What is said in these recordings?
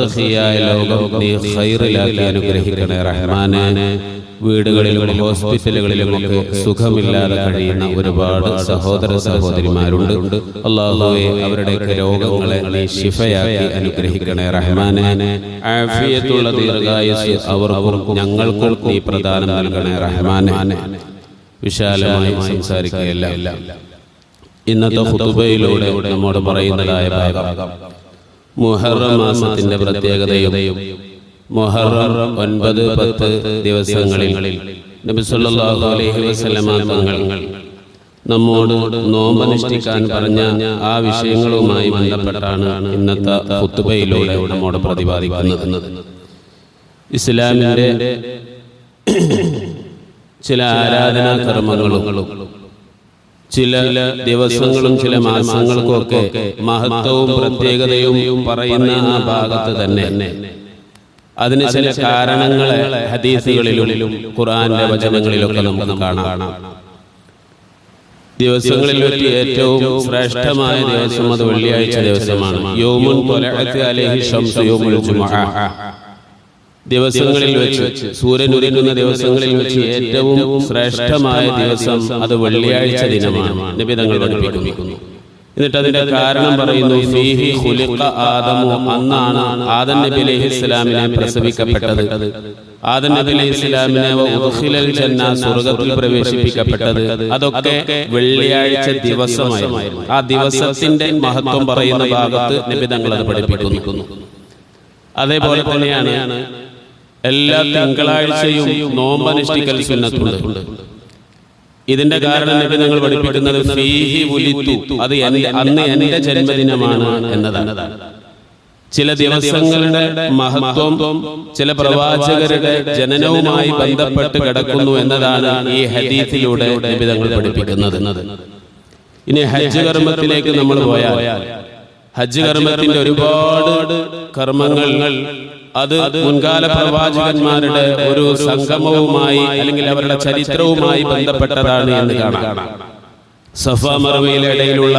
ബർസഖിയായ ലോകം നീ ഖൈറിലാക്കി അനുഗ്രഹിക്കണേ റഹ്മാനെ. വീടുകളിലും ഹോസ്പിറ്റലുകളിലും ഒക്കെ സുഖമില്ലാതെ കഴിയുന്ന ഒരുപാട് സഹോദര സഹോദരിമാരുണ്ട്. അള്ളാഹുവെ അവരുടെ രോഗങ്ങളെ നീ ശിഫയാക്കി അനുഗ്രഹിക്കണേ റഹ്മാനെ. ആഫിയത്തുള്ള ദീർഘായുസ് അവർക്കും ഞങ്ങൾക്കും നീ പ്രദാനം നൽകണേ റഹ്മാനെ. വിശാലമായി സംസാരിക്കുകയല്ല. ഇന്നത്തെ ഹുതുബയിലൂടെ നമ്മോട് പറയുന്നതായ ഭാഗം മുഹറം മാസത്തിന്റെ പ്രത്യേകതയും മുഹറം ഒൻപത് പത്ത് ദിവസങ്ങളിൽ നബി സല്ലല്ലാഹു അലൈഹി വസല്ലമ തങ്ങൾ നമ്മോട് നോമ്പനുഷ്ഠിക്കാൻ പറഞ്ഞ ആ വിഷയങ്ങളുമായി ബന്ധപ്പെട്ടാണ് ഇന്നത്തെ കുത്തുബയിലൂടെ നമ്മോട് പ്രതിപാദിക്കുന്നത്. ഇസ്ലാമിന്റെ ചില ആരാധനാ കർമ്മങ്ങളും ചില ദിവസങ്ങളും ചില മാസങ്ങൾക്കും ഒക്കെ മഹത്വവും പ്രത്യേകതയും പറയുന്ന ആ ഭാഗത്ത് തന്നെ. അതിന് ചില കാരണങ്ങളെ ഹദീസുകളിലും ഖുർആന്റെ വചനങ്ങളിലൊക്കെ നമുക്ക് കാണാം. ദിവസങ്ങളിൽ വെച്ച് ഏറ്റവും ശ്രേഷ്ഠമായ ദിവസം അത് വെള്ളിയാഴ്ച ദിവസമാണ്. യോമുൻ അലൈഹി ശംസു യൗമുൽ ജുമുഅ. ദിവസങ്ങളിൽ വെച്ച് സൂര്യൻ ഉദിക്കുന്ന ദിവസങ്ങളിൽ വെച്ച് ഏറ്റവും ശ്രേഷ്ഠമായ ദിവസം അത് വെള്ളിയാഴ്ച ദിനമാണ്. നബി തങ്ങൾ പഠിപ്പിക്കുന്നു എന്നിട്ട് അതിന്റെ കാരണം പറയുന്നു ഫീഹി ഖുലിഖ ആദമു അന്നാണ് ആദം നബി അലൈഹി ഇസ്ലാമിനെ പ്രസവിക്കപ്പെട്ടത്. ആദം നബി അലൈഹി ഇസ്ലാമിനെ ഉദ്ഖിലൽ ജന്ന സ്വർഗത്തിൽ പ്രവേശിപ്പിക്കപ്പെട്ടത്. അതൊക്കെ വെള്ളിയാഴ്ച ദിവസമായിരുന്നു. ആ ദിവസത്തിന്റെ മഹത്വം പറയുന്ന ഭാഗത്ത് നബി തങ്ങൾ അത് പഠിപ്പിക്കുന്നു. അതേപോലെ തന്നെയാണ് എല്ലാ തിങ്കളാഴ്ചയും നോമ്പനുഷ്ഠിക്കൽ സുന്നത്തുണ്ട്. ഇതിന്റെ കാരണം നബി നിങ്ങൾ പഠിപ്പിക്കുന്നത് ഫീഹി ഉലിത്തു. അത് അന്ന് എന്റെ ജന്മദിനമാണ് എന്നതാണ്. ചില ദിവസങ്ങളുടെ മഹത്വം ചില പ്രവാചകരുടെ ജനനവുമായി ബന്ധപ്പെട്ട് കിടക്കുന്നു എന്നതാണ് ഈ ഹദീസിലൂടെ നബി തങ്ങൾ പഠിപ്പിക്കുന്നത്. ഇനി ഹജ്ജ് കർമ്മത്തിലേക്ക് നമ്മൾ പോയാൽ ഹജ്ജ് കർമ്മത്തിന്റെ ഒരുപാട് കർമ്മങ്ങൾ അത് മുൻകാല പ്രവാചകന്മാരുടെ ഒരു സംഗമവുമായി അല്ലെങ്കിൽ അവരുടെ ചരിത്രവുമായി ബന്ധപ്പെട്ടതാണ് എന്ന് കാണാം. സഫ ഇടയിലുള്ള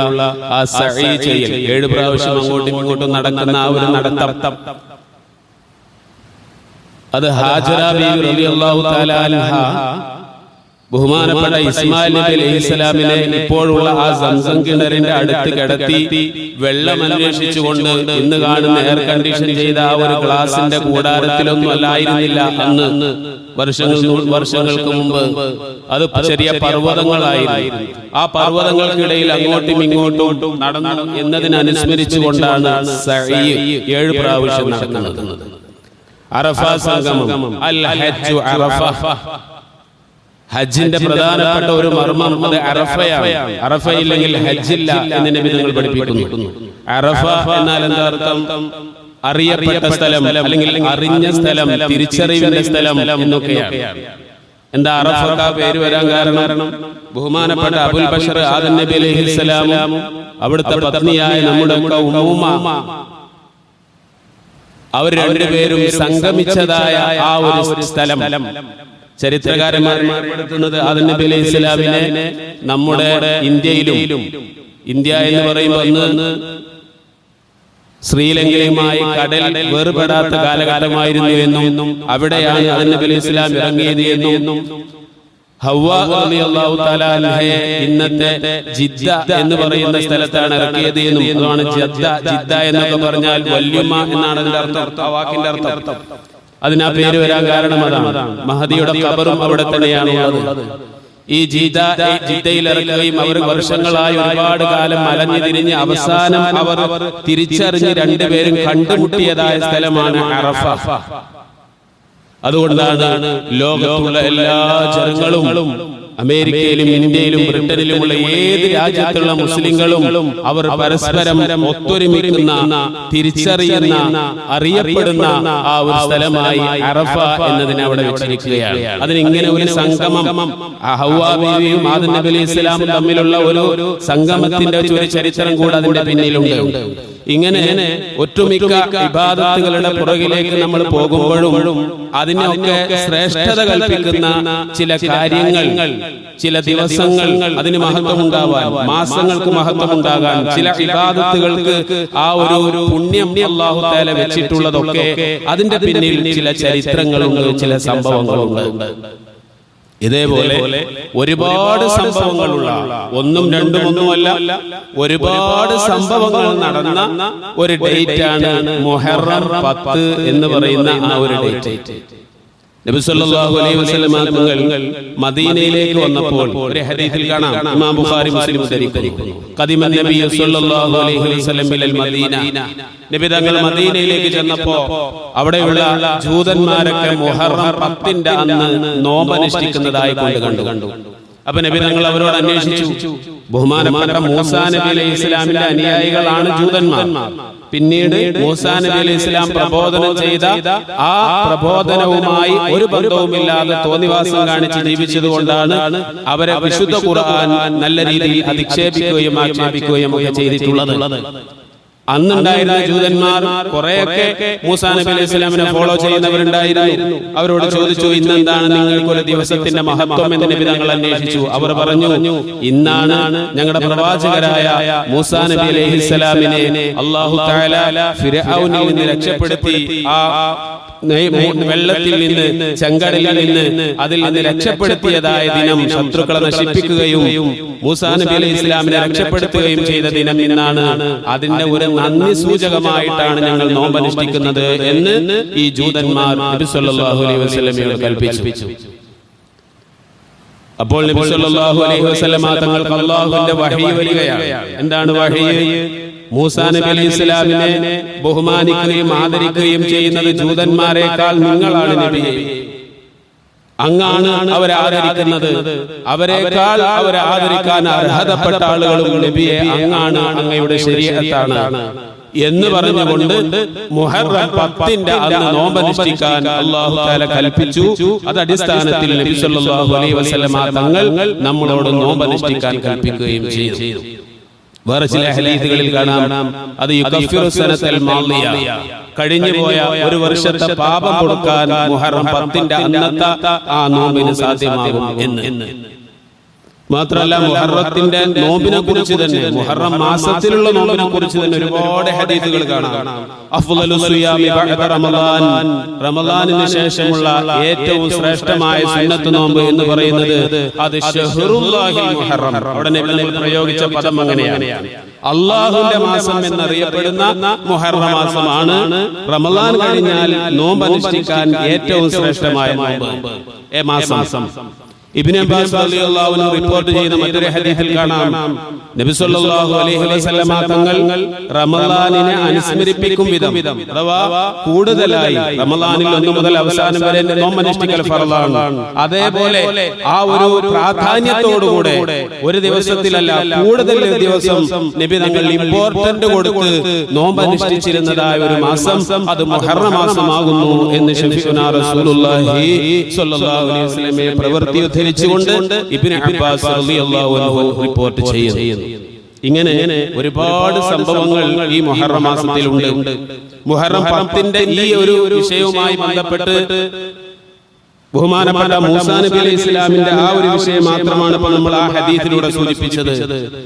ആ സഹി ചെയ്യൽ ഏഴ് പ്രാവശ്യം അങ്ങോട്ടും ഇങ്ങോട്ടും നടക്കുന്ന ആ ഒരു നടത്തം. അത് ഹാജറ ബീവി റളിയല്ലാഹു തആല അൻഹ ബഹുമാനപ്പെട്ട ഇസ്മായിൽ നബി അലൈഹി ഇസ്ലാമിനെ ഇപ്പോഴുള്ള ആ സംസം കിണറിന്റെ അടുത്ത് കിടത്തി വെള്ളം അന്വേഷിച്ചുകൊണ്ട് ഇന്ന് കാണുന്ന എയർ കണ്ടീഷൻ ചെയ്ത ആ ഒരു ഗ്ലാസിന്റെ കൂടാരത്തിലൊന്നും അല്ലായിരുന്നില്ല അന്ന്. വർഷങ്ങൾ വർഷങ്ങൾക്ക് മുമ്പ് അത് ചെറിയ പർവതങ്ങളായിരുന്നു. ആ പർവതങ്ങൾക്കിടയിൽ അങ്ങോട്ടും ഇങ്ങോട്ടും നടന്നു എന്നതിനനുസ്മരിച്ചുകൊണ്ടാണ് ഏഴ് പ്രാവശ്യം നടക്കുന്നത്. അറഫ സംഗമം. അൽ ഹജ്ജു അറഫ. ഹജ്ജിന്റെ പ്രധാനപ്പെട്ട ഒരു മർമ്മം അത് അറഫയാണ്. അറഫ ഇല്ലെങ്കിൽ ഹജ്ജില്ല എന്ന് നബി നിങ്ങൾ പഠിപ്പിക്കുന്നു. അറഫ എന്നാൽ എന്താ അർത്ഥം? അറിയപ്പെട്ട സ്ഥലം അല്ലെങ്കിൽ അറിഞ്ഞ സ്ഥലം തിരിച്ചറിവിന്റെ സ്ഥലം എന്നൊക്കെയാണ്. എന്താ അറഫക്ക പേര് വരാൻ കാരണം? ബഹുമാനപ്പെട്ട അബുൽ ബഷർ ആദൻ നബി അലൈഹി സ്വലാമും അവിടുത്തെ പത്നിയായ നമ്മുടെ ഉമ്മ. അവർ രണ്ടുപേരും സംഗമിച്ചതായ ആ ഒരു സ്ഥലം. ചരിത്രകാരന്മാർ രേഖപ്പെടുത്തുന്നത് ആദം ഇസ്ലാമിനെ നമ്മുടെ ഇന്ത്യയിലും ഇന്ത്യ എന്ന് പറയുമ്പോൾ ശ്രീലങ്കയുമായി കടൽ വേറുപെടാത്ത കാലകാലമായിരുന്നു എന്നും അവിടെയാണ് ആദം നബി ഇസ്ലാം ഇറങ്ങിയത് എന്നും ഇന്നത്തെ ജിദ്ദ എന്ന് പറയുന്ന സ്ഥലത്താണ് ഇറക്കിയത് എന്നും ജിദ്ദ ജദ്ദ എന്നൊക്കെ പറഞ്ഞാൽ വല്യമ്മ എന്നാണ് അതിന്റെ അർത്ഥം വാക്കിന്റെ അർത്ഥം. അതിന് പേര് വരാൻ കാരണം അതാണ്. മഹദിയുടെ കബറും അവിടെ തന്നെയാണ് ഉള്ളത്. ഈ ജീത ജിദ്ദയിൽ ഇറക്കുകയും അവർ വർഷങ്ങളായി ഒരുപാട് കാലം അലഞ്ഞു തിരിഞ്ഞ് അവസാനം അവർ തിരിച്ചറിഞ്ഞ് രണ്ടുപേരും കണ്ടുമുട്ടിയതായ സ്ഥലമാണ് അറഫ. അതുകൊണ്ടാണ് ലോകത്തുള്ള എല്ലാ ജനങ്ങളും അമേരിക്കയിലും ഇന്ത്യയിലും ബ്രിട്ടനിലുമുള്ള ഏത് രാജ്യത്തുള്ള മുസ്ലിങ്ങളും അവർ പരസ്പരം ഒത്തൊരുമിക്കുന്ന തിരിച്ചറിയുന്ന അറിയപ്പെടുന്ന ആ ഒരു സ്ഥലമായി അറഫ എന്നതിനെ അവിടെ വെച്ചിരിക്കുകയാണ്. അതിന് ഇങ്ങനെ ഒരു സംഗമം ആദം നബി അലൈഹി തമ്മിലുള്ള ഒരു സംഗമത്തിന്റെ ഒരു ചരിത്രം കൂടെ അതിന്റെ പിന്നിലുണ്ട്. ഇങ്ങനെ ഒറ്റമിക്ക ഇബാദത്തുകളുടെ പുറകിലേക്ക് നമ്മൾ പോകുമ്പോഴും അതിനൊക്കെ ശ്രേഷ്ഠത കൽപ്പിക്കുന്ന ചില കാര്യങ്ങൾ ചില ദിവസങ്ങൾ അതിന് മഹത്വമുണ്ടാവാൻ മാസങ്ങൾക്ക് മഹത്വമുണ്ടാകാൻ ചില വിവാദത്തുകൾക്ക് ആ ഒരു പുണ്യം അള്ളാഹു താല വെച്ചിട്ടുള്ളതൊക്കെ അതിന്റെ പിന്നിൽ ചില ചരിത്രങ്ങളുണ്ട് ചില സംഭവങ്ങളുണ്ട്. ഇതേപോലെ ഒരുപാട് സംഭവങ്ങളുള്ള ഒന്നും രണ്ടും ഒന്നുമല്ല ഒരുപാട് സംഭവങ്ങൾ നടന്ന ഒരു ഡേറ്റ് ആണ് മൊഹറം പത്ത് എന്ന് പറയുന്ന ആ ഒരു ഡേറ്റ്. അലൈഹി വസല്ലമ തങ്ങൾ മദീനയിലേക്ക് വന്നപ്പോൾ ഒരു ഹദീസിൽ കാണാം. ഇമാം ബുഖാരി മുസ്ലിം ഉദ്ധരിക്കുന്നു. ഖദിമ നബി സല്ലല്ലാഹു അലൈഹി വസല്ലം ഇലൽ മദീന. നബി തങ്ങൾ മദീനയിലേക്ക് ചെന്നപ്പോ അവിടെയുള്ള ജൂതന്മാരൊക്കെ മുഹറം അന്ന് നോമ്പനുഷ്ഠിക്കുന്നതായി കൊണ്ട്. കണ്ടു. അപ്പൊ നബി തങ്ങൾ അവരോട് അന്വേഷിച്ചു. ബഹുമാനപ്പെട്ട മൂസാ നബി അലൈഹി ഇസ്ലാമിന്റെ അനുയായികളാണ് ജൂതന്മാർ. പിന്നീട് മൂസാ നബി അലൈഹി ഇസ്ലാം പ്രബോധനം ചെയ്ത ആ പ്രബോധനവുമായി ഒരു ബന്ധവുമില്ലാതെ തോന്നിവാസം കാണിച്ച് ജീവിച്ചതുകൊണ്ടാണ് അവരെ വിശുദ്ധ ഖുർആൻ നല്ല രീതിയിൽ അധിക്ഷേപിക്കുകയും ആക്ഷേപിക്കുകയും ഒക്കെ ചെയ്തിട്ടുള്ളത്. അന്നുണ്ടായിരുന്ന ജൂതന്മാർ കുറെയൊക്കെ മൂസാ നബി അലൈഹി സ്വലാമിനെ ഫോളോ ചെയ്യുന്നവരുണ്ടായിരുന്നു. അവരോട് ചോദിച്ചു ഇന്നെന്താണ് നിങ്ങൾക്കൊരു ദിവസത്തിന്റെ മഹത്വം? എന്ന് നബി തങ്ങൾ അന്വേഷിച്ചു. അവർ പറഞ്ഞു ഇന്നാണ് ഞങ്ങളുടെ പ്രവാചകരായ മൂസാ നബി അലൈഹി സ്വലാമിനെ അള്ളാഹു നിന്ന് രക്ഷപ്പെടുത്തി ആ വെള്ളത്തിൽ നിന്ന് ചെങ്കടലിൽ നിന്ന് അതിൽ നിന്ന് രക്ഷപ്പെടുത്തിയതായ ദിനം ശത്രുക്കളെ നശിപ്പിക്കുകയും മൂസാ നബി അലൈഹി ഇസ്ലാമിനെ രക്ഷപ്പെടുത്തുകയും ചെയ്ത ദിനം എന്നാണ് അതിന്റെ ഒരു നന്ദി സൂചകമായിട്ടാണ് ഞങ്ങൾ നോമ്പനുഷ്ഠിക്കുന്നത് എന്ന് ഈ ജൂതന്മാർ നബി സല്ലല്ലാഹു അലൈഹി വസല്ലമയോട് കൽപ്പിച്ചു. അപ്പോൾ നബി സല്ലല്ലാഹു അലൈഹി വസല്ലമ തങ്ങൾക്ക് അല്ലാഹുവിന്റെ വഹി വരികയാണ്. എന്താണ് വഹി? മൂസാ നബി അലി ഇസ്ലാമിനെ ബഹുമാനിക്കുകയും ആദരിക്കുകയും ചെയ്യുന്നത് ജൂതന്മാരെക്കാൾ നിങ്ങളാണ് നബിയെ. അങ്ങാണ് അവരെ ആദരിക്കുന്നത്. അവരെക്കാൾ അവരെ ആദരിക്കാൻ അർഹതപ്പെട്ട ആളുകളും നബിയെ അങ്ങാണ് അങ്ങയുടെ ശരീരത്താണ്. എന്ന് പറഞ്ഞുകൊണ്ട് മുഹറം പത്തിന്റെ അന്ന് നോമ്പനുഷ്ഠിക്കാൻ അള്ളാഹു താല കൽപ്പിച്ചു. അത് അടിസ്ഥാനത്തിൽ നബി സല്ലല്ലാഹു അലൈഹി വസല്ലമ തങ്ങൾ നമ്മളോട് നോമ്പനുഷ്ഠിക്കാൻ കൽപ്പിക്കുകയും ചെയ്തു. വേറെ ചില ഹലീദുകളിൽ കാണാം. അത് യുക്കഫിറു സനത്തൽ മാളിയ കഴിഞ്ഞു പോയ ഒരു വർഷത്തെ പാപം കൊടുക്കാൻ മുഹറം പത്തിന്റെ അന്നത്തെ ആ നോമ്പിന് സാധ്യമാകും എന്ന്. മാത്രമല്ല മുഹറത്തിന്റെ നോമ്പിനെ കുറിച്ച് തന്നെ മുഹറം മാസത്തിലുള്ള നോമ്പിനെ കുറിച്ച് തന്നെ ഒരുപാട് ഹദീസുകൾ കാണാം. റമദാനിന് ശേഷമുള്ള ഏറ്റവും ശ്രേഷ്ഠമായ സുന്നത്ത് നോമ്പ് എന്ന് പറയുന്നത് അത് മുഹറം. അവിടെ പ്രയോഗിച്ച പദം അങ്ങനെയാണ്. അള്ളാഹുന്റെ മാസം എന്നറിയപ്പെടുന്ന മുഹറ മാസമാണ് റമദാൻ കഴിഞ്ഞാൽ നോമ്പ് അനുഷ്ഠിക്കാൻ ഏറ്റവും ശ്രേഷ്ഠമായ നോമ്പ്. ഏ മാസം. ഇബ്നു അബ്ബാസ് അൻഹു റിപ്പോർട്ട് ചെയ്യുന്ന മറ്റൊരു ഹദീസിൽ കാണാം. നബി സല്ലല്ലാഹു അലൈഹി വസല്ലമ തങ്ങൾ റമളാനിനെ അനുസ്മരിപ്പിക്കും വിധം അഥവാ കൂടുതലായി റമളാനിൽ ഒന്ന് മുതൽ അവസാനം വരെ നോമ്പനുഷ്ഠിക്കൽ ഫർളാണ് അതേപോലെ ആ ഒരു പ്രാധാന്യത്തോടുകൂടെ ഒരു ദിവസത്തിലല്ല കൂടുതൽ ദിവസം നബി തങ്ങൾ ഇമ്പോർട്ടന്റ് കൊടുത്ത് നോമ്പനുഷ്ഠിച്ചിരുന്നതായ ഒരു മാസം അത് മഹർണ മാസമാകുന്നു എന്ന് റസൂലുള്ളാഹി സ്വല്ലല്ലാഹു അലൈഹി വസല്ലമയെ പ്രവൃത്തി ഉദ്ധരിച്ചുകൊണ്ട് ഇബ്നു അബ്ബാസ് റളിയല്ലാഹു അൻഹു റിപ്പോർട്ട് ചെയ്യുന്നു. ഇങ്ങനെ ഒരുപാട് സംഭവങ്ങൾ ഈ മുഹറം മാസത്തിലുണ്ട്. മുഹറം പത്തിന്റെ ഈ ഒരു വിഷയവുമായി ബന്ധപ്പെട്ട് ബഹുമാനപ്പെട്ട മൂസാ നബി അലൈഹി ഇസ്ലാമിന്റെ ആ ഒരു വിഷയം മാത്രമാണ് ഇപ്പോൾ നമ്മൾ ആ ഹദീസിലൂടെ സൂചിപ്പിച്ചത്.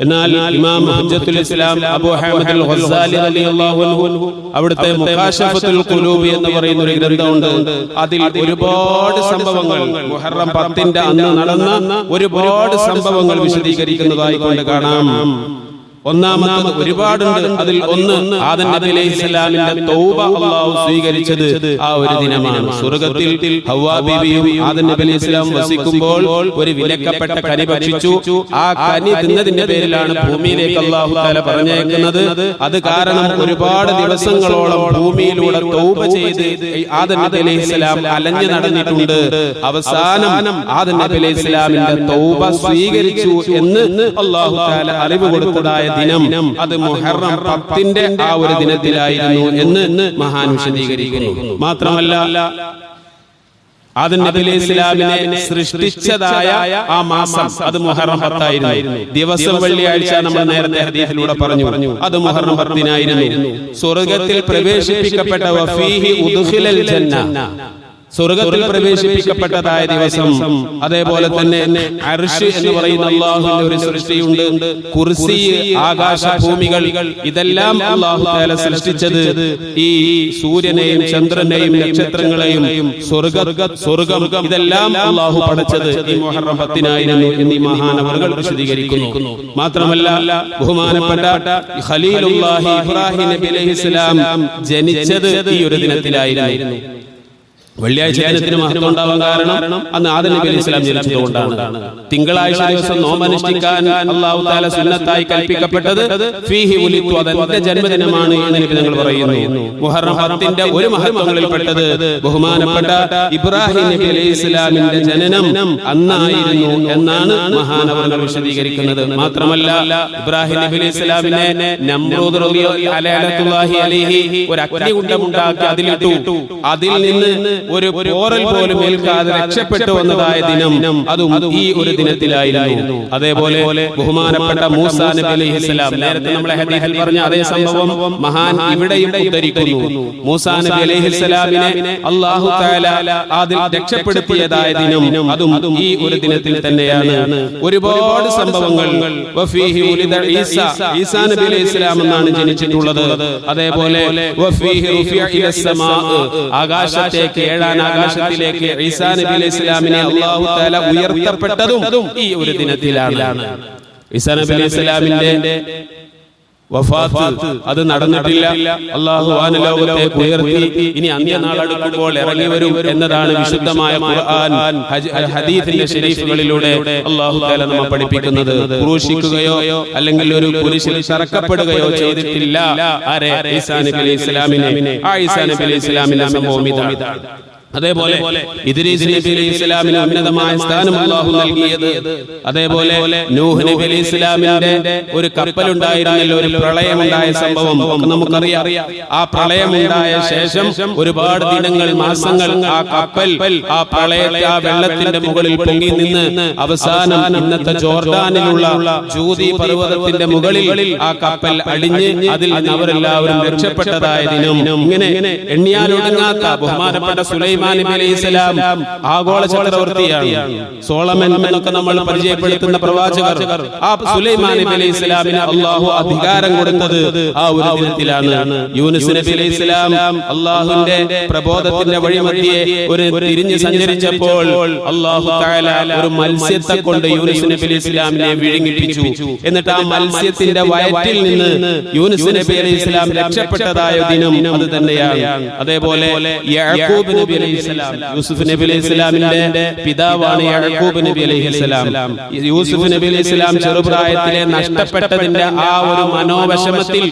എന്നാൽ ഇമാം ഹുജ്ജത്തുൽ ഇസ്ലാം അബൂ ഹമദ് അൽ ഗസാലി റളിയല്ലാഹു അൻഹു അവിടുത്തെ മുഖാശഫത്തുൽ ഖുലൂബ് എന്ന് പറയുന്ന ഒരു ഗ്രന്ഥമുണ്ട്. അതിൽ ഒരുപാട് സംഭവങ്ങൾ മുഹറം പത്തിന്റെ അന്ന് നടന്ന ഒരുപാട് സംഭവങ്ങൾ വിശദീകരിക്കുന്നതായി കൊണ്ട് കാണാം. ഒന്നാമത് ഒരുപാടുണ്ട് അതിൽ ഒന്ന് ആദം നബി അലൈഹി സ്വലാമിന്റെ തൗബ അള്ളാഹു സ്വീകരിച്ചത് ആ ഒരു ദിനമാണ്. സ്വർഗത്തിൽ ഹവ്വാ ബീവിയും ആദം നബി അലൈഹി സ്വലാം വസിക്കുമ്പോൾ ഒരു വിലക്കപ്പെട്ട കനി ഭക്ഷിച്ചു. ആ കനി തിന്നതിന്റെ പേരിലാണ് ഭൂമിയിലേക്ക് അള്ളാഹു താല പറഞ്ഞേക്കുന്നത്. അത് കാരണം ഒരുപാട് ദിവസങ്ങളോളം ഭൂമിയിലൂടെ തൗബ ചെയ്ത് ആദം നബി അലൈഹി സ്വലാം അലഞ്ഞു നടന്നിട്ടുണ്ട്. അവസാനം ആദം നബി അലൈഹി സ്വലാമിന്റെ തൗബ സ്വീകരിച്ചു എന്ന് അള്ളാഹു താല അറിവ് കൊടുത്തതായ ദിനം. അത് മുഹറം പത്തിന്റെ ആ ഒരു ദിനത്തിലായിരുന്നു എന്ന് മഹാൻ വിശദീകരിക്കുന്നു. മാത്രമല്ല നബി ഇസ്ലാമിനെ സൃഷ്ടിച്ചതായ ആ മാസം അത് മുഹറം പത്തായിരുന്നു. ദിവസം വെള്ളിയാഴ്ച നമ്മൾ നേരത്തെ ഹദീസിലൂടെ പറഞ്ഞു. അത് മുഹറം പത്തിനായിരുന്നു. സ്വർഗത്തിൽ പ്രവേശിപ്പിക്കപ്പെട്ട സ്വർഗത്തിൽ പ്രവേശിപ്പിക്കപ്പെട്ടതായ ദിവസം. അതേപോലെ തന്നെ അർഷ് എന്ന് പറയുന്ന അള്ളാഹുവിന്റെ ഒരു സൃഷ്ടിയുണ്ട്. കുർസി ആകാശ ഭൂമികൾ ഇതെല്ലാം അള്ളാഹു താല സൃഷ്ടിച്ചത് ഈ സൂര്യനെയും ചന്ദ്രനെയും നക്ഷത്രങ്ങളെയും സ്വർഗ സ്വർഗം ഇതെല്ലാം അള്ളാഹു പഠിച്ചത് ഈ മുഹറം പത്തിനായിരുന്നു എന്നീ മഹാനവറുകൾ വിശദീകരിക്കുന്നു മാത്രമല്ല ബഹുമാനപ്പെട്ട ഖലീലുല്ലാഹി ഇബ്രാഹിം നബി അലൈഹിസ്സലാം ജനിച്ചത് ഈ ഒരു ദിനത്തിലായിരുന്നു. വെള്ളിയാഴ്ച ദിനത്തിന് മഹത്വം ഉണ്ടാവാൻ കാരണം അന്ന് ജനിച്ചതുകൊണ്ടാണ് തിങ്കളാഴ്ച ദിവസം നോമനുഷ്ഠിക്കാൻ അള്ളാഹു താല സുന്നത്തായി കൽപ്പിക്കപ്പെട്ടത് ഫീഹി ഉലിത്തു അതെന്റെ ജന്മദിനമാണ് എന്ന് നബി ഞങ്ങൾ പറയുന്നു. മുഹറം പത്തിന്റെ ഒരു മഹത്വങ്ങളിൽപ്പെട്ടത് ബഹുമാനപ്പെട്ട ഇബ്രാഹിം നബി അലൈഹി ഇസ്ലാമിന്റെ ജനനം അന്നായിരുന്നു എന്നാണ് മഹാനവറുകൾ വിശദീകരിക്കുന്നത്. മാത്രമല്ല ഇബ്രാഹിം നബി അലൈഹി ഇസ്ലാമിനെ നമ്രൂദ് അലൈഹി ഒരു അഗ്നികുണ്ഡം ഉണ്ടാക്കി അതിലിട്ടു. അതിൽ നിന്ന് ഒരു പോറൽ പോലും ഏൽക്കാതെ രക്ഷപ്പെട്ടു വന്നതായ ദിനം അതും ഈ ഒരു ദിനത്തിലായിരുന്നു. അതേപോലെ ബഹുമാനപ്പെട്ട മൂസ നബി അലൈഹി സ്വലാം. നേരത്തെ നമ്മളെ ഹദീസിൽ പറഞ്ഞ അതേ സംഭവം മഹാൻ ഇവിടെയും ഉദ്ധരിക്കുന്നു. മൂസ നബി അലൈഹി സ്വലാമിനെ അല്ലാഹു തആല അതിൽ രക്ഷപ്പെടുത്തിയതായ ദിനം. അതും ഈ ഒരു ദിനത്തിൽ തന്നെയാണ് ഒരുപാട് സംഭവങ്ങൾ. വഫീഹി ഉലിദ ഈസ. ഈസാ. നബി അലൈഹി സ്വലാം എന്നാണ് ജനിച്ചിട്ടുള്ളത്. അതേപോലെ വഫീഹി റുഫിയ ഇലസ്സമാ സമാ. ആകാശത്തേക്ക് ഏഴാൻ ആകാശത്തിലേക്ക് ഈസാ നബി അലൈഹി ഇസ്ലാമിനെ അള്ളാഹു തആല ഉയർത്തപ്പെട്ടതും ഈ ഒരു ദിനത്തിലാണ്. ഈസാ നബി അലൈഹി ഇസ്ലാമിന്റെ വഫാത്ത്. അത് നടന്നിട്ടില്ല. അള്ളാഹു വാനലോകത്തേക്ക് ഉയർത്തി. ഇനി അന്ത്യനാൾ അടുക്കുമ്പോൾ ഇറങ്ങി വരും എന്നതാണ് വിശുദ്ധമായ ഖുർആൻ. ഷെരീഫുകളിലൂടെ അള്ളാഹു തആല നമ്മെ പഠിപ്പിക്കുന്നത് ക്രൂശിക്കുകയോ അല്ലെങ്കിൽ ഒരു കുരിശിൽ ചറക്കപ്പെടുകയോ ചെയ്തിട്ടില്ല. ആരെ? ഈസാ നബി ഇസ്ലാമിനെ. ആ ഈസാ നബി ഇസ്ലാമിന്റെ സംഭവം ഇതാണ്. അതേപോലെ ഇദ്രീസ് നബി അലൈഹി ഇസ്ലാമിന് ഉന്നതമായ സ്ഥാനം നൽകിയത്. അതേപോലെ നൂഹ് നബി അലൈഹി ഇസ്ലാമിന്റെ ഒരു കപ്പലുണ്ടായിരുന്നല്ലോ ഒരു പ്രളയമുണ്ടായ സംഭവം നമുക്കറിയാം. ആ പ്രളയമുണ്ടായ ശേഷം ഒരുപാട് ദിനങ്ങൾ മാസങ്ങൾ ആ കപ്പൽ ആ പ്രളയത്തെ ആ വെള്ളത്തിന്റെ മുകളിൽ പൊങ്ങി നിന്ന് അവസാനം ഇന്നത്തെ ജോർദാനിലുള്ള ജൂതി പർവതത്തിന്റെ മുകളിൽ ആ കപ്പൽ അടിഞ്ഞ് അതിൽ നിന്ന് അവരെല്ലാവരും രക്ഷപ്പെട്ടതായ ദിനം. ഇങ്ങനെ എണ്ണിയാലൊടുങ്ങാത്ത ബഹുമാനപ്പെട്ട സുലൈമാൻ നബി അലൈഹി സ്വലാം ആഗോള ചക്രവർത്തിയാണ്. സോളമൻ എന്നൊക്കെ നമ്മൾ പരിചയപ്പെടുത്തുന്ന പ്രവാചകർ. ആ സുലൈമാൻ നബി അലൈഹി സ്വലാമിന് അള്ളാഹു അധികാരം കൊടുത്തത് ആ ഒരു ദിനത്തിലാണ്. യൂനുസ് നബി അലൈഹി സ്വലാം അള്ളാഹുവിന്റെ പ്രബോധത്തിന്റെ വഴിമധ്യേ ഒരു തിരിഞ്ഞു സഞ്ചരിച്ചപ്പോൾ അള്ളാഹു തആല ഒരു മത്സ്യത്തെ കൊണ്ട് യൂനുസ് നബി അലൈഹി സ്വലാമിനെ വിഴുങ്ങിപ്പിച്ചു. എന്നിട്ട് ആ മത്സ്യത്തിന്റെ വയറ്റിൽ നിന്ന് യൂനുസ് നബി അലൈഹി സ്വലാം രക്ഷപ്പെട്ടതായ ദിനം അത് തന്നെയാണ്. അതേപോലെ യാക്കൂബ് നബി അലൈഹി സ്വലാം. യൂസുഫ് നബി അലൈഹി സ്വലാമിന്റെ പിതാവാണ് യാക്കൂബ് നബി അലൈഹി സ്വലാം. യൂസുഫ് നബി അലൈഹി സ്വലാം ചെറുപ്രായത്തിലെ നഷ്ടപ്പെട്ടതിന്റെ ആ ഒരു മനോവശമത്തിൽ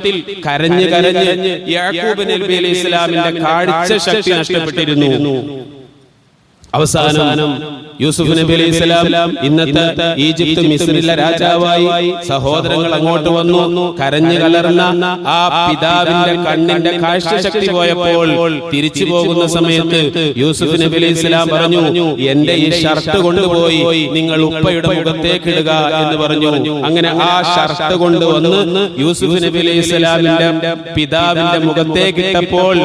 കരഞ്ഞു കരഞ്ഞ് യാക്കൂബ് നബി അലൈഹി സ്വലാമിന്റെ കാഴ്ച ശക്തി നഷ്ടപ്പെട്ടിരുന്നു. അവസാനം യൂസുഫ് നബി അലൈഹി സ്വലാം ഇന്നത്തെ ഈജിപ്ത് മിസ്രിലെ രാജാവായി സഹോദരങ്ങൾ അങ്ങോട്ട് വന്നു കരഞ്ഞു കലർന്ന ആ പിതാവിന്റെ കണ്ണിന്റെ കാഴ്ചശക്തി പോയപ്പോൾ തിരിച്ചു പോകുന്ന സമയത്ത് യൂസുഫ് നബി അലൈഹി സ്വലാം പറഞ്ഞു എന്റെ ഈ ഷർട്ട് കൊണ്ടുപോയി നിങ്ങൾ ഉപ്പയുടെ മുഖത്തേക്ക് ഇടുക എന്ന് പറഞ്ഞു. അങ്ങനെ ആ ഷർട്ട് കൊണ്ടുവന്ന് യൂസുഫ് നബി അലൈഹി സ്വലാമിന്റെ പിതാവിന്റെ മുഖത്തേക്ക് ഇട്ടപ്പോൾ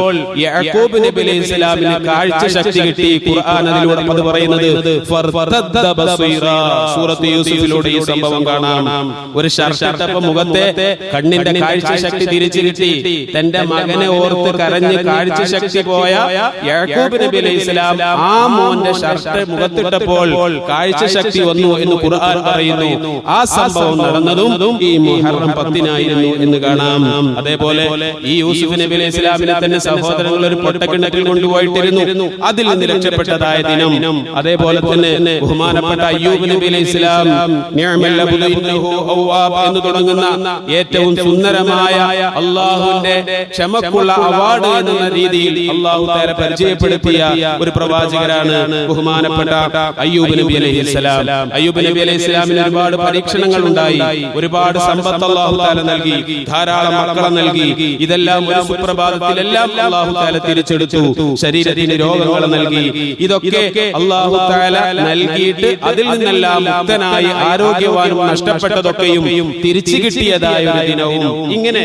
യാക്കൂബ് നബി അലൈഹി സ്വലാമിന് കാഴ്ച ശക്തി കിട്ടി ഖുർആൻ അതിലൂടെ അത് പറയുന്നത് ഫർതദ ബസീറ. സൂറത്ത് യൂസുഫിലൂടെ ഈ സംഭവം കാണാം. ഒരു ഷർട്ടപ്പ മുഖത്തെ കണ്ണിന്റെ കാഴ്ച ശക്തി തിരിച്ചു കിട്ടി. തന്റെ മകനെ ഓർത്ത് കരഞ്ഞ് കാഴ്ച ശക്തി പോയ യാക്കൂബ് നബി അലൈഹി സ്വലാം ആ മോന്റെ ഷർട്ട് മുഖത്തിട്ടപ്പോൾ കാഴ്ച ശക്തി വന്നു എന്ന് ഖുർആൻ പറയുന്നു. ആ സംഭവം നടന്നതും ഈ മുഹറം പത്തിനായിരുന്നു എന്ന് കാണാം. അതേപോലെ ഈ യൂസുഫ് നബി അലൈഹി സ്വലാമിനെ തന്നെ സഹോദരങ്ങൾ ഒരു പൊട്ടക്കിണറ്റിൽ കൊണ്ടുപോയിട്ടിരുന്നു. അതിൽ നിന്ന് രക്ഷപ്പെട്ടതായ ദിനം അതേപോലെ തന്നെ ബഹുമാനപ്പെട്ട അയ്യൂബ് നബി അലൈഹി അവ്വാബ് എന്ന് തുടങ്ങുന്ന ഏറ്റവും സുന്ദരമായ അള്ളാഹുവിന്റെ ക്ഷമക്കുള്ള അവാർഡ് എന്ന രീതിയിൽ അള്ളാഹു താര പരിചയപ്പെടുത്തിയ ഒരു പ്രവാചകരാണ് ബഹുമാനപ്പെട്ട അയ്യൂബ് നബി അലൈഹി സ്വലാം. അയ്യൂബ് നബി അലൈഹി സ്വലാമിന് ഒരുപാട് പരീക്ഷണങ്ങൾ ഉണ്ടായി. ഒരുപാട് സമ്പത്ത് അള്ളാഹു താല നൽകി. ധാരാളം മക്കളെ നൽകി. ഇതെല്ലാം ഒരു സുപ്രഭാതത്തിലെല്ലാം അള്ളാഹു താല തിരിച്ചെടുത്തു. ശരീരത്തിന് രോഗങ്ങൾ നൽകി. ഇതൊക്കെ ഇതൊക്കെ അള്ളാഹു നൽകിയിട്ട് അതിൽ നിന്നെല്ലാം മുക്തനായി ആരോഗ്യവാനും നഷ്ടപ്പെട്ടതൊക്കെയും തിരിച്ചു കിട്ടിയതായ ഒരു ദിനവും ഇങ്ങനെ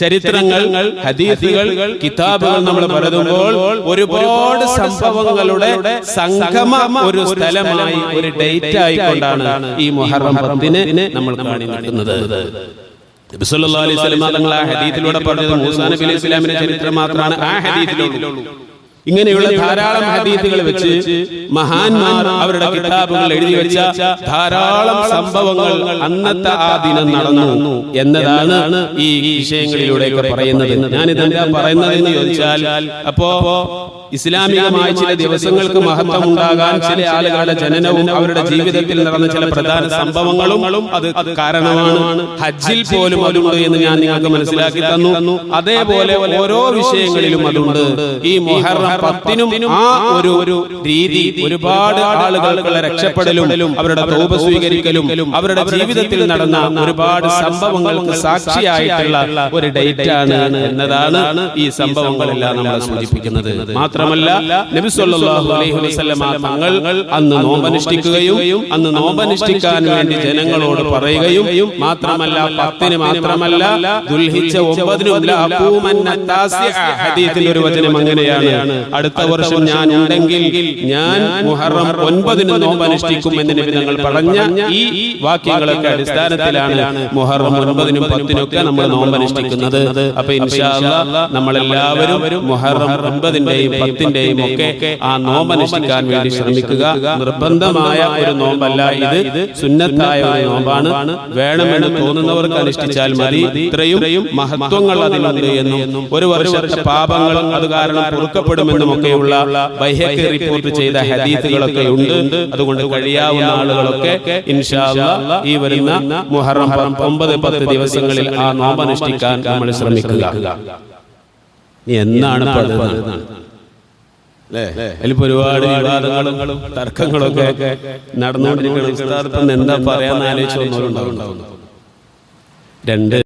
ചരിത്രങ്ങൾ ഹദീസുകൾ കിതാബുകൾ നമ്മൾ പറയുമ്പോൾ ഒരുപാട് സംഭവങ്ങളുടെ സംഗമ ഒരു സ്ഥലമായി ഒരു ഡേറ്റ് ആയിക്കൊണ്ടാണ് ഈ മുഹറം പത്തിന് നമ്മൾ കാണി നിൽക്കുന്നത്. നബി സല്ലല്ലാഹു അലൈഹി വസല്ലം തങ്ങൾ ആ ഹദീത്തിലൂടെ പറഞ്ഞത് മൂസാ നബി അലൈഹി സ്വലാമിന്റെ ചരിത്രം മാത്രമാണ് ആ ഹദീസിലുള്ളൂ ഇങ്ങനെയുള്ള ധാരാളം ഹദീസുകൾ വെച്ച് മഹാന്മാർ അവരുടെ കിതാബുകൾ എഴുതി വെച്ച ധാരാളം സംഭവങ്ങൾ അന്നത്തെ ആ ദിനം നടന്നു എന്നതാണ് ഈ വിഷയങ്ങളിലൂടെ പറയുന്നത്. ഞാൻ ഇതെന്താ പറയുന്നത് എന്ന് ചോദിച്ചാൽ അപ്പോ ഇസ്ലാമികമായ ചില ദിവസങ്ങൾക്ക് മഹത്വം ഉണ്ടാകാൻ ചില ആളുകളുടെ ജനനവും അവരുടെ ജീവിതത്തിൽ നടന്ന ചില പ്രധാന സംഭവങ്ങളും അത് കാരണമാണ്. ഹജ്ജിൽ പോലും അതുണ്ട് എന്ന് ഞാൻ നിങ്ങൾക്ക് മനസ്സിലാക്കി തന്നു. അതേപോലെ ഓരോ വിഷയങ്ങളിലും അതുണ്ട്. ഈ മൊഹറം പത്തിനും ആ ഒരു ഒരു രീതി ഒരുപാട് ആളുകൾക്കുള്ള രക്ഷപ്പെടലും അവരുടെ തോപ സ്വീകരിക്കലും അവരുടെ ജീവിതത്തിൽ നടന്ന ഒരുപാട് സംഭവങ്ങൾക്ക് സാക്ഷിയായിട്ടുള്ള ഒരു ഡേറ്റ് ആണ് എന്നതാണ് ഈ സംഭവങ്ങളെല്ലാം നമ്മൾ സൂചിപ്പിക്കുന്നത്. മാത്രമല്ല നബി സല്ലല്ലാഹു അലൈഹി വസല്ലമ തങ്ങൾ അന്ന് നോമ്പനുഷ്ഠിക്കുകയും അന്ന് നോമ്പനുഷ്ഠിക്കാൻ വേണ്ടി ജനങ്ങളോട് പറയുകയും മാത്രമല്ല പത്തിന് മാത്രമല്ല ദുൽഹിച്ച ഒമ്പതിനും ഒരു വചനം അങ്ങനെയാണ്. അടുത്ത വർഷം ഞാൻ ഉണ്ടെങ്കിൽ ഞാൻ മുഹറം ഒൻപതിന് നോമ്പ് അനുഷ്ഠിക്കും എന്ന് നബി തങ്ങൾ പറഞ്ഞ ഈ വാക്യങ്ങളൊക്കെ അടിസ്ഥാനത്തിലാണ് മുഹറം ഒൻപതിനും പത്തിനും ഒക്കെ നമ്മൾ നോമ്പ് അനുഷ്ഠിക്കുന്നത് അപ്പൊ ഇൻഷാ നമ്മളെല്ലാവരും മുഹറം ഒൻപതിന്റെയും പത്തിന്റെയും ഒക്കെ ആ നോമ്പ് അനുഷ്ഠിക്കാൻ വേണ്ടി ശ്രമിക്കുക. നിർബന്ധമായ ഒരു നോമ്പല്ല ഇത്. സുന്നത്തായ ഒരു നോമ്പാണ്. വേണമെന്ന് തോന്നുന്നവർക്ക് അനുഷ്ഠിച്ചാൽ മതി. ഇത്രയും മഹത്വങ്ങൾ അതിലുണ്ട് എന്നും ഒരു വർഷത്തെ പാപങ്ങൾ അത് കാരണം പൊറുക്കപ്പെടുമെന്നും ഒക്കെയുള്ള ബൈഹക്കി റിപ്പോർട്ട് ചെയ്ത ഹദീസുകളൊക്കെ ഉണ്ട്. അതുകൊണ്ട് കഴിയാവുന്ന ആളുകളൊക്കെ ഈ വരുന്ന മുഹറം ഒമ്പത് പത്ത് ദിവസങ്ങളിൽ ആ നോമ്പ് അനുഷ്ഠിക്കാൻ നമ്മൾ ശ്രമിക്കുക. എന്നാണ് അല്ലേ അതിലിപ്പോ ഒരുപാട് വിവാദങ്ങളും തർക്കങ്ങളും ഒക്കെ നടന്നുകൊണ്ടിരിക്കുന്ന ഉസ്താദ് ഇപ്പം എന്താ പറയാന്ന് ആലോചിച്ച് രണ്ട്